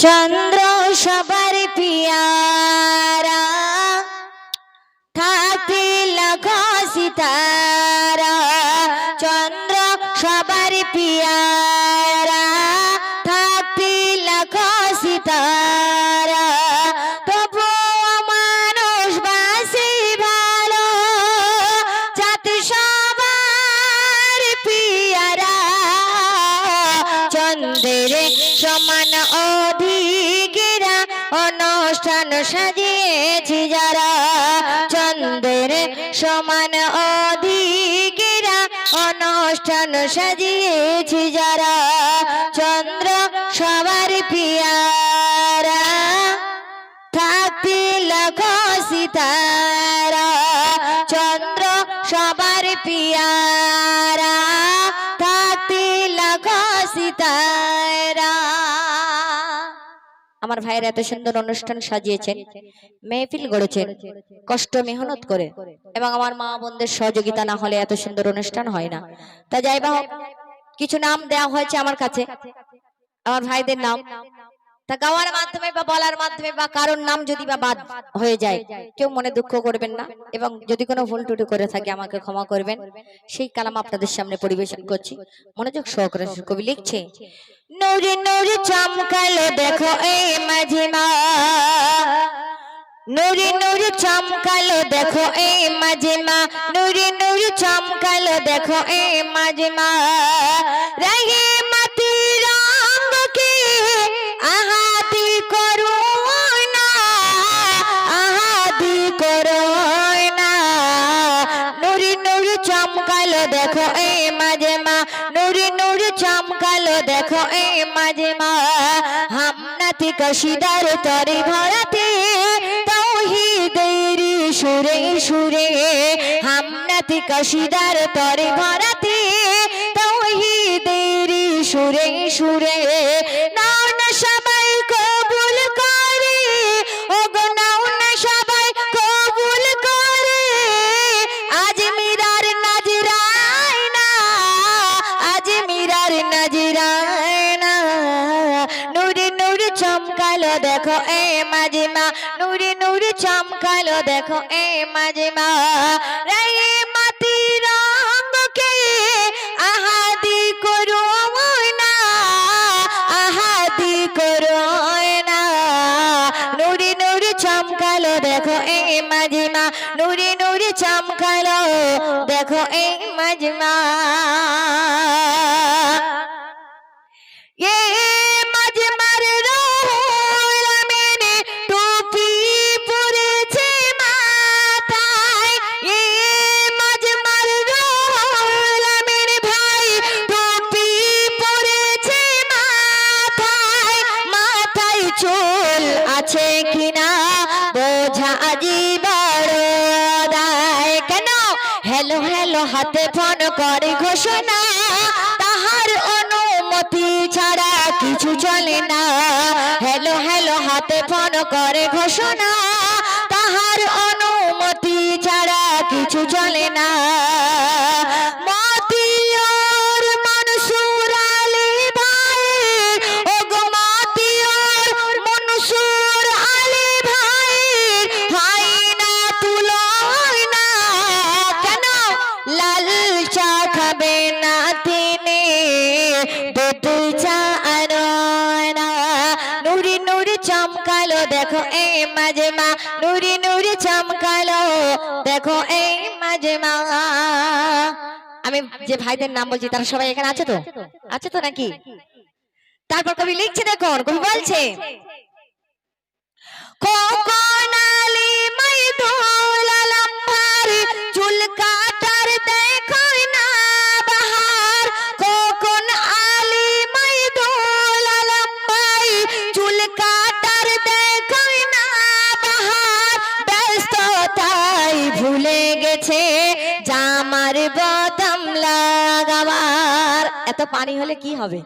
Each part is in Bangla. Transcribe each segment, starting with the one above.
চন্দ্র সবার পিয়ারা সাজিয়েছি যারা চন্দ্রের সমান অধিকেরা অনুষ্ঠান সাজিয়েছি যারা চন্দ্র সবার পিয়ারা। থাকতে লাখ সিতারা চন্দ্র সবার পিয়ারা। আমার ভাইয়ের এত সুন্দর অনুষ্ঠান সাজিয়েছেন, মেহফিল গড়েছেন, কষ্ট মেহনত করে, এবং আমার মা বোনদের সহযোগিতা না হলে এত সুন্দর অনুষ্ঠান হয় না। তা যাই বা কিছু নাম দেওয়া হয়েছে আমার কাছে। আমার ভাইদের নাম তা গাওয়ার মাধ্যমে বা বলার মাধ্যমে বা কারোর নাম যদি বা বাদ হয়ে যায়, কেউ মনে দুঃখ করবেন না এবং যদি কোনো ভুল টুটু করে থাকে আমাকে ক্ষমা করবেন। সেই কালাম আপনাদের সামনে পরিবেশন করছি। মনোযোগ সহকারে কবি লিখছে, নুরি নুরি চমকালো দেখো এই মাঝিমা। নুরি নুরি চমকালো দেখো এই মাঝিমা। নুরি নুরি চমকালো দেখো এই মাঝিমা। রহে এই মাঝিমা নুরি নুরি চমকালো দেখো এই মাঝিমা হামনাতি কশিদার তরি ভরাতে তৌহিদের সুরে সুরে। হামনাতি কশিদার তরে ভরাতে চমকালো দেখো, এ মাঝিমা, নুরি নুরি চমকালো, দেখো, এ মাঝিমা। রে মাতি রঙ্গকে আহাদি করো না, আহাদি করো না। নুরি নুরি চমকালো, দেখো, এ মাঝিমা, নুরি নুরি চমকালো, দেখো, এ মাঝিমা। হাতে ফোন করে ঘোষণা, তাহার অনুমতি ছাড়া কিছু চলে না। হ্যালো হ্যালো, হাতে ফোন করে ঘোষণা দেখো এই মাঝে মা নুরি নুরি চমকালো। দেখো এই মাঝে মা। আমি যে ভাইদের নাম বলছি, তারা সবাই এখানে আছে তো? আছে তো নাকি? তারপর কবি লিখছে দেখো কবি বলছে, কোকোনালি আলী ভুলে গেছে, জামার বদম লাগাবার। এত পানি হলে কি হবে?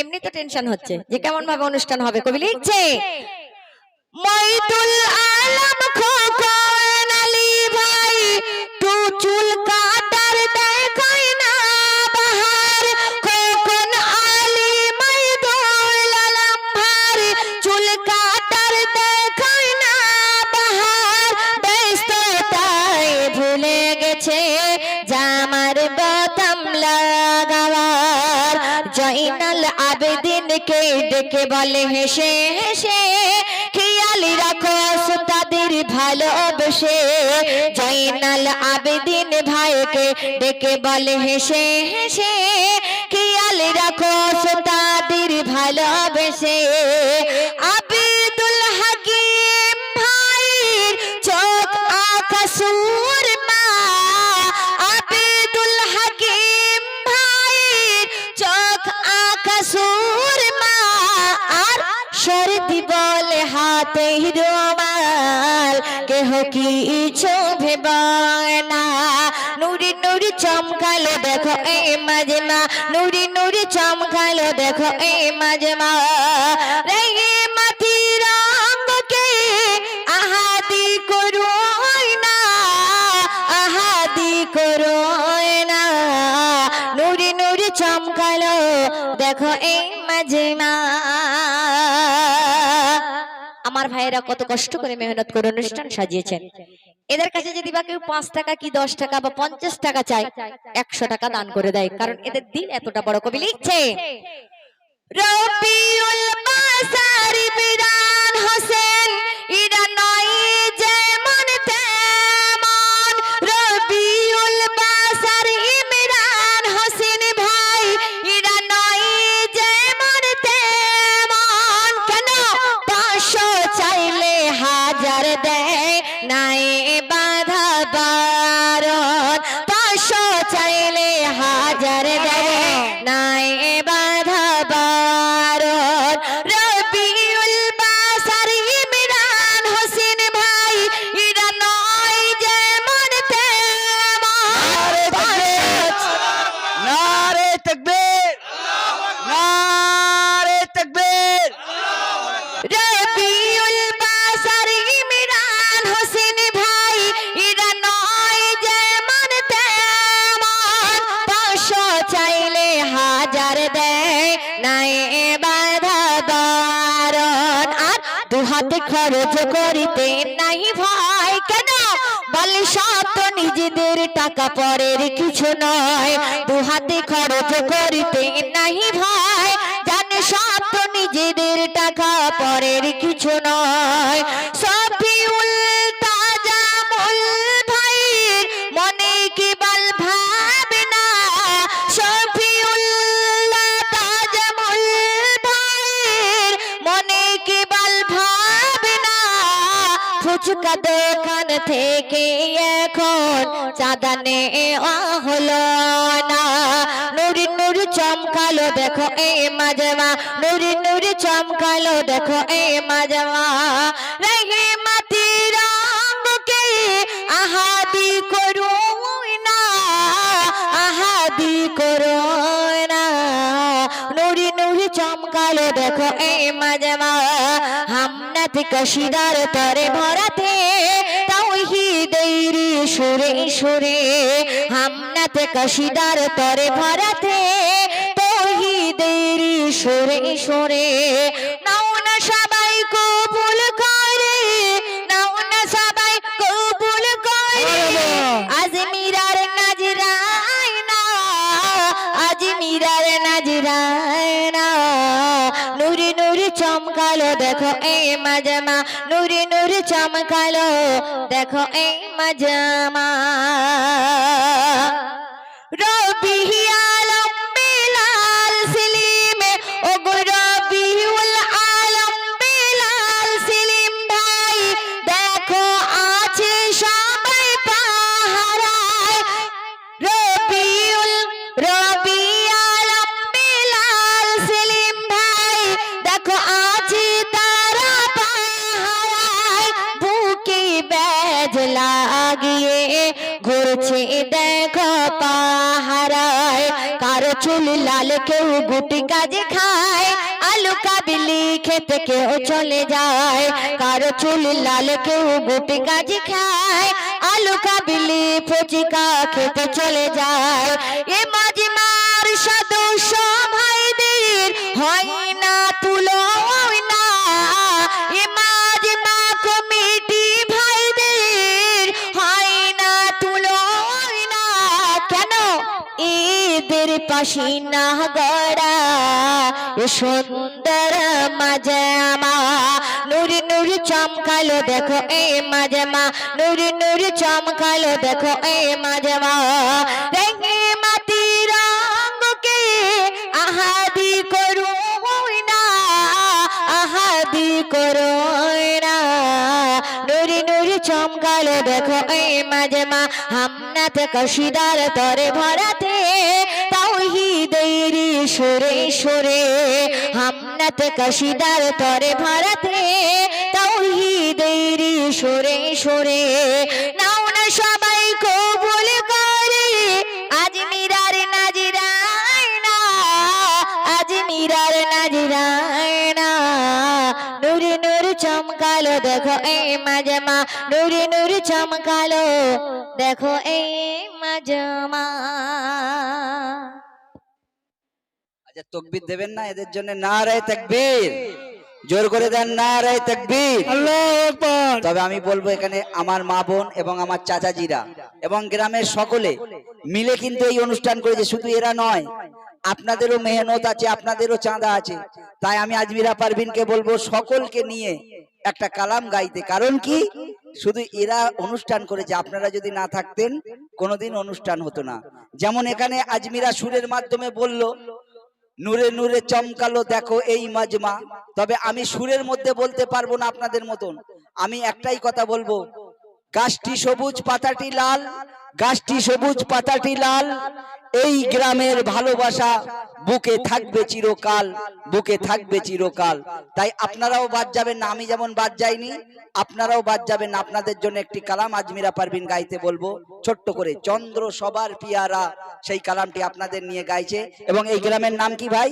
এমনি তো টেনশন হচ্ছে। যে কেমন ভাবে অনুষ্ঠান হবে? কবি লিখছে, মইদুল আলম খোকন আলী ভাই তু চুল কাটার দেখাই আবেদিনকে ডেকে বলে, হেসে হেসে, খেয়ালি রাখো তাদের ভালোবেসে জয়নাল আবেদিন ভাইকে ডেকে বলে, হেসে হেসে, খেয়াল রাখো তাদের ভালোবেসে সর্দি বলে হাতে রোমাল কেহ কিছু ভেবায় না। নুরি নুরি চমকালো দেখো এই মাঝে মা নুরি নুরি চমকালো দেখো এই মাঝে মা রে মাটি রঙকে আহাদি করুই না। আহাদি করুই না। নুরি নুরি চমকালো দেখো এই মাঝে মা ভাইয়েরা কত কষ্ট করে মেহনত করে অনুষ্ঠান সাজিয়েছেন। এদের কাছে যদি বা কেউ পাঁচ টাকা কি দশ টাকা বা পঞ্চাশ টাকা চাই একশো টাকা দান করে দেয়, কারণ এদের দিন এতটা বড় কবি লিখছে। রবিউল বাসার খরচ করিতে নাই ভয় কেন? বলে সব তো নিজেদের টাকা পরের কিছু নয়। দু হাতে খরচ করিতে নাই ভাই জানে সব তো নিজেদের টাকা পরের কিছু নয়। ফুচকা দোকান থেকে এখন চাঁদা নেওয়া হলো না। নুরি নুরি চমকালো, দেখো এই মাজমা। নুরি নুরি চমকালো, দেখো এই মাজমা। রেহে মাটি রঙকে আহাদি করু না, আহাদি করো না। নুরি নুরি চমকালো, দেখো এই মাজমা। কশিদার তরে ভরাতে তাওহিদেরি সুরে সুরে। হামনাত কশিদার তরে ভরাতে তাওহিদেরি সুরে সুরে। চমকালো দেখো এই মাজমা নুরি নুরি চমকালো দেখো এই মাজমা। ব্যাজ লাগিয়ে ঘুরছে, দেখো পাহারায়। কারও চুল লাল, কেউ গুটি কাজে খায়। আলু কাবিলি খেতে কেউ চলে যায়। কারও চুল লাল, কেউ গুটি কাজে খায়। আলু কাবিলি ফুচিকা খেতে চলে যায়। এ মসিনা গড়া, এ সুন্দর মাজমা নুরি নুরি চমকালো দেখো এ মাজমা নুরি নুরি চমকালো দেখো এ মাজমা রেঙ্গে মাটি রঙকে আহাদি করু না, আহাদি করো না। নুরি নুরি চমকালো দেখো এই মাজমা হামনাতে কশিদার তরে ভরাতে সুরে সুরে, হামনাতে কশিদার তরে ভরাতে তাওহিদেরি সুরে সুরে। নাও না সবাই কবুল করে, আজ মিরার নাজিরায় না আজ মিরার নাজিরায় না নুরি নুরি চমকালো, দেখো এই মাজমা। নুরি নুরি চমকালো, দেখো এই মাজমা। আচ্ছা তকবির দেবেন না? এদের জন্য না রায় তাকবীর। জোর করে দেন না রায় তাকবীর তবে আমি বলব এখানে আমার মা বোন এবং আমার চাচাজিরা এবং গ্রামের সকলে মিলে কিন্তু এই অনুষ্ঠান করেছে। শুধু এরা নয় আপনাদেরও মেহনত আছে আপনাদেরও চাঁদা আছে। তাই আমি আজমিরা পারভিনকে বলব সকলকে নিয়ে একটা কালাম গাইতে। কারণ কি? শুধু এরা অনুষ্ঠান করেছে আপনারা যদি না থাকতেন কোনোদিন অনুষ্ঠান হতো না। যেমন এখানে আজমিরা সুরের মাধ্যমে বলল নূরে নূরে চমকালো, দেখো এই মাজমা। তবে আমি সুরের মধ্যে বলতে পারব না আপনাদের মতন। আমি একটাই কথা বলব। গাছটি সবুজ, পাতাটি লাল। গাছটি সবুজ, পাতাটি লাল। এই গ্রামের ভালোবাসা বুকে থাকবে চিরকাল, বুকে থাকবে চিরকাল। তাই আপনারাও বাদ যাবেন না, আমি যেমন বাদ যাইনি, আপনারাও বাদ যাবেন আপনাদের জন্য একটি কালাম আজমিরা পারবিন গাইতে বলব। ছোট্ট করে, চন্দ্র সবার পিয়ারা, সেই কালামটি আপনাদের নিয়ে গাইছে। এবং এই গ্রামের নাম কি ভাই?